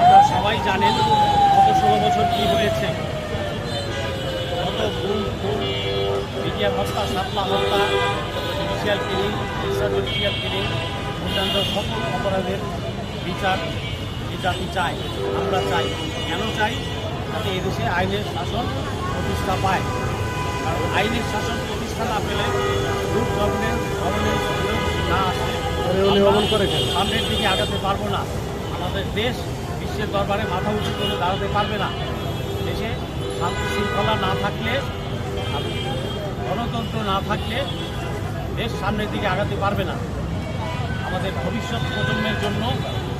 আপনারা সবাই জানেন গত ষোলো বছর কী হয়েছে। গত গুম খুন বিটিআর হত্যা সাতলা হত্যা judicial killing extra judicial killing অন্যান্য সকল অপরাধের বিচার এই জাতি চায় আমরা চাই। কেন চাই? যাতে এদেশে আইনের শাসন প্রতিষ্ঠা পায়। কারণ আইনের শাসন প্রতিষ্ঠা না পেলে গুড গভর্নেন্স গভর্নেন্স না আসলে? সামনের দিকে আগাতে পারব না। আমাদের দেশ বিশ্বের দরবারে মাথা উঁচু করে দাঁড়াতে পারবে না। দেশে শান্তি শৃঙ্খলা না থাকলে গণতন্ত্র না থাকলে দেশ সামনের দিকে আগাতে পারবে না। আমাদের ভবিষ্যৎ প্রজন্মের জন্য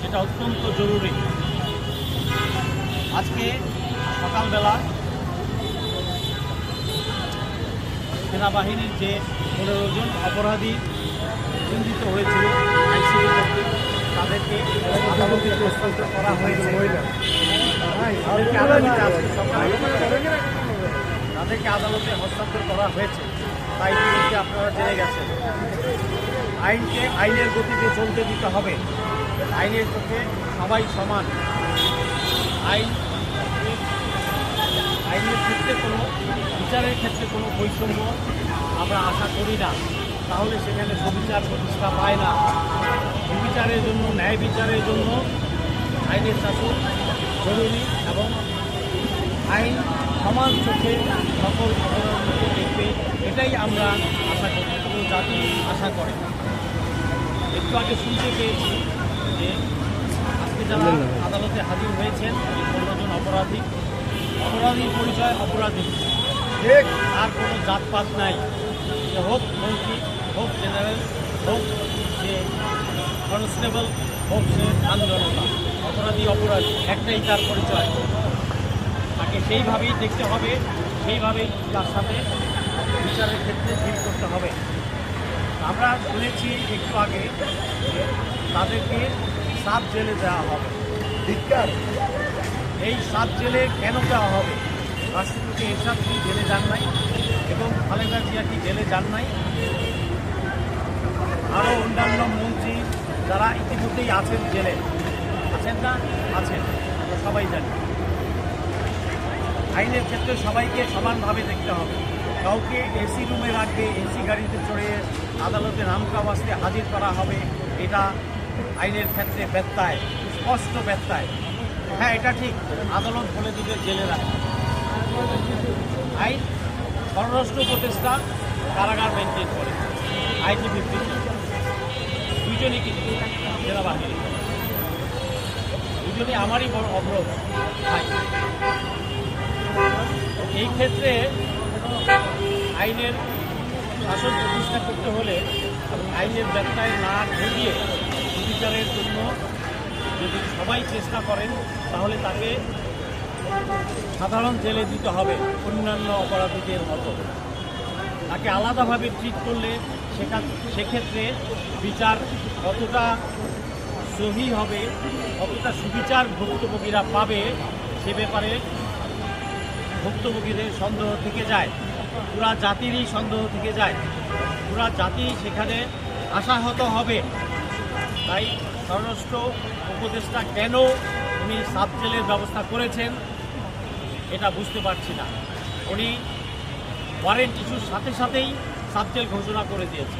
যেটা অত্যন্ত জরুরি। আজকে সকালবেলা সেনাবাহিনীর যে পনেরো জন অপরাধী চিহ্নিত হয়েছিল তাদেরকে আদালতে হস্তান্তর করা হয়েছে। তাদেরকে আদালতে তাদেরকে আদালতে হস্তান্তর করা হয়েছে। তাই ইতিমধ্যে আপনারা জেনে গেছেন। আইনকে, আইনের গতিতে চলতে দিতে হবে। আইনের চোখে সবাই সমান। আইন, আইনের ক্ষেত্রে কোনো, বিচারের ক্ষেত্রে কোনো বৈষম্য আমরা আশা করি না। তাহলে সেখানে সুবিচার প্রতিষ্ঠা পায় না। সুবিচারের জন্য ন্যায় বিচারের জন্য আইনের শাসন জরুরি এবং আইন সমান চোখে সকল অপরাধীকে দেখবে। এটাই আমরা আশা করি পুরো জাতি আশা করে একটু আগে শুনতে পেয়েছি যে আজকে যারা আদালতে হাজির হয়েছেন এই পনেরো জন অপরাধী অপরাধীর পরিচয় অপরাধী। আর কোনো জাতপাত নাই। হোক মন্ত্রী হোক জেনারেল হোক যে কনস্টেবল হোক সে আন্দোলনতা অপরাধী অপরাধী একটাই তার পরিচয়। তাকে সেইভাবেই দেখতে হবে সেইভাবেই তার সাথে বিচারের ক্ষেত্রে ডিল করতে হবে। আমরা শুনেছি একটু আগে তাদেরকে সাত জেলে দেওয়া হবে। এই সাত জেলে কেন দেওয়া হবে? রাষ্ট্রপতি এরশাদ কি জেলে যান নাই এবং খালেদা জিয়া কি জেলে যান নাই আরও অন্যান্য মন্ত্রী যারা ইতিমধ্যেই আছেন, জেলে। আছেন না? আছেন। সবাই জানি। আইনের ক্ষেত্রে সবাইকে সমানভাবে দেখতে হবে। কাউকে এসি রুমে রাখবে এসি গাড়িতে চড়ে আদালতে নামকা বাসতে হাজির করা হবে, এটা আইনের ক্ষেত্রে ব্যত্যয় স্পষ্ট ব্যত্যয় হ্যাঁ এটা ঠিক। আদালত বলে দিবে জেলে আইন, পররাষ্ট্র উপদেষ্টা কারাগার মেনটেন করে। ফিফটি দুজনই কিন্তু। সেনাবাহিনী দুজনই আমারই বড় অবরোধ ভাই। এই ক্ষেত্রে আইনের শাসন প্রতিষ্ঠা করতে হলে আইনের ব্যবসায় না ঘটিয়ে বিচারের জন্য যদি সবাই চেষ্টা করেন, তাহলে তাকে সাধারণ জেলে দিতে হবে অন্যান্য অপরাধীদের মতো। তাকে আলাদাভাবে ট্রিট করলে সেক্ষেত্রে বিচার কতটা সহি হবে, কতটা সুবিচার ভুক্তভোগীরা পাবে সে ব্যাপারে ভুক্তভোগীদের সন্দেহ থেকে যায়। পুরা জাতিরই সন্দেহ থেকে যায়। পুরা জাতি সেখানে আশাহত হবে। তাই স্বরাষ্ট্র উপদেষ্টা কেন উনি সাব জেলের ব্যবস্থা করেছেন, এটা বুঝতে পারছি না। উনি ওয়ারেন্ট ইস্যুর সাথে সাথেই সাব জেল ঘোষণা করে দিয়েছে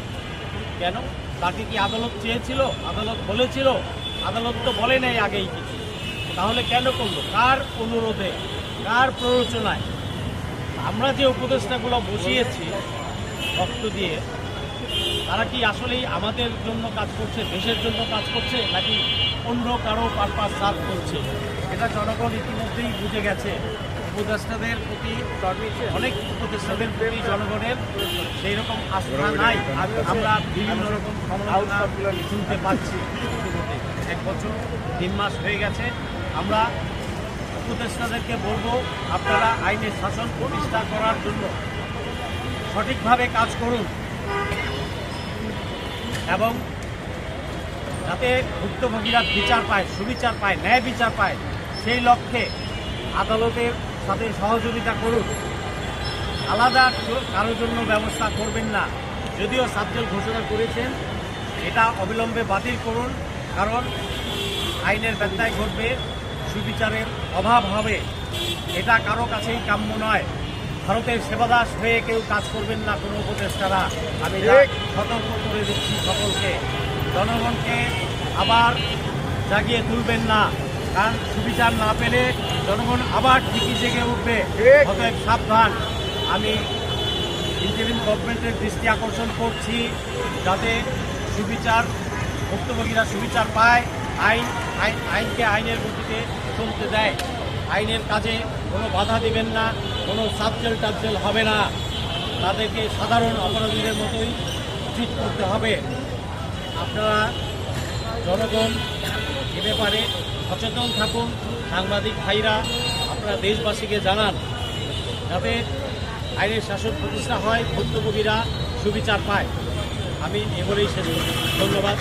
কেন? তাকে কি আদালত চেয়েছিল? আদালত বলেছিল? আদালত তো বলে নাই আগেই কিছু। তাহলে কেন করল? কার অনুরোধে? কার প্ররোচনায়? আমরা যে উপদেষ্টাগুলো বসিয়েছি রক্ত দিয়ে, তারা কি আসলেই আমাদের জন্য কাজ করছে, দেশের জন্য কাজ করছে, নাকি অন্য কারও পারপাস সার্ভ করছে? এটা জনগণ ইতিমধ্যেই বুঝে গেছে। উপদেষ্টাদের প্রতি অনেক উপদেষ্টাদের প্রতি জনগণের সেই রকম আস্থা নাই। আমরা বিভিন্ন রকম সমালোচনা শুনতে পাচ্ছি। এক বছর, তিন মাস হয়ে গেছে। আমরা উপদেষ্টাদেরকে বলব, আপনারা আইনের শাসন প্রতিষ্ঠা করার জন্য সঠিকভাবে কাজ করুন। এবং যাতে ভুক্তভোগীরা বিচার পায়, সুবিচার পায়, ন্যায় বিচার পায়, সেই লক্ষ্যে আদালতের সাথে সহযোগিতা করুন। আলাদা কারোর জন্য ব্যবস্থা করবেন না। যদিও সাবজেল ঘোষণা করেছেন এটা অবিলম্বে বাতিল করুন কারণ আইনের ব্যত্যয় ঘটবে সুবিচারের অভাব হবে। এটা কারও কাছেই কাম্য নয়। ভারতের সেবাদাস হয়ে কেউ কাজ করবেন না কোনো উপদেষ্টারা। আমি সতর্ক করে দিচ্ছি সকলকে। জনগণকে আবার জাগিয়ে তুলবেন না। কারণ সুবিচার না পেলে জনগণ আবার ঠিকই জেগে উঠবে। অতএব সাবধান। আমি ইন্টারিম গভর্নমেন্টের দৃষ্টি আকর্ষণ করছি যাতে সুবিচার, ভুক্তভোগীরা সুবিচার পায়, আইন, আইন- আইনকে আইনের গতিতে চলতে দেয়। আইনের কাজে কোনো বাধা দিবেন না, কোনো সাবজেল টাবজেল হবে না। তাদেরকে সাধারণ অপরাধীদের মতোই ট্রিট করতে হবে। আপনারা জনগণ এ ব্যাপারে সচেতন থাকুন, সাংবাদিক ভাইরা, আপনারা দেশবাসীকে জানান, যাতে আইনের শাসন প্রতিষ্ঠা হয়, ভুক্তভোগীরা সুবিচার পায়। আমি এ বলেই শেষ ধন্যবাদ।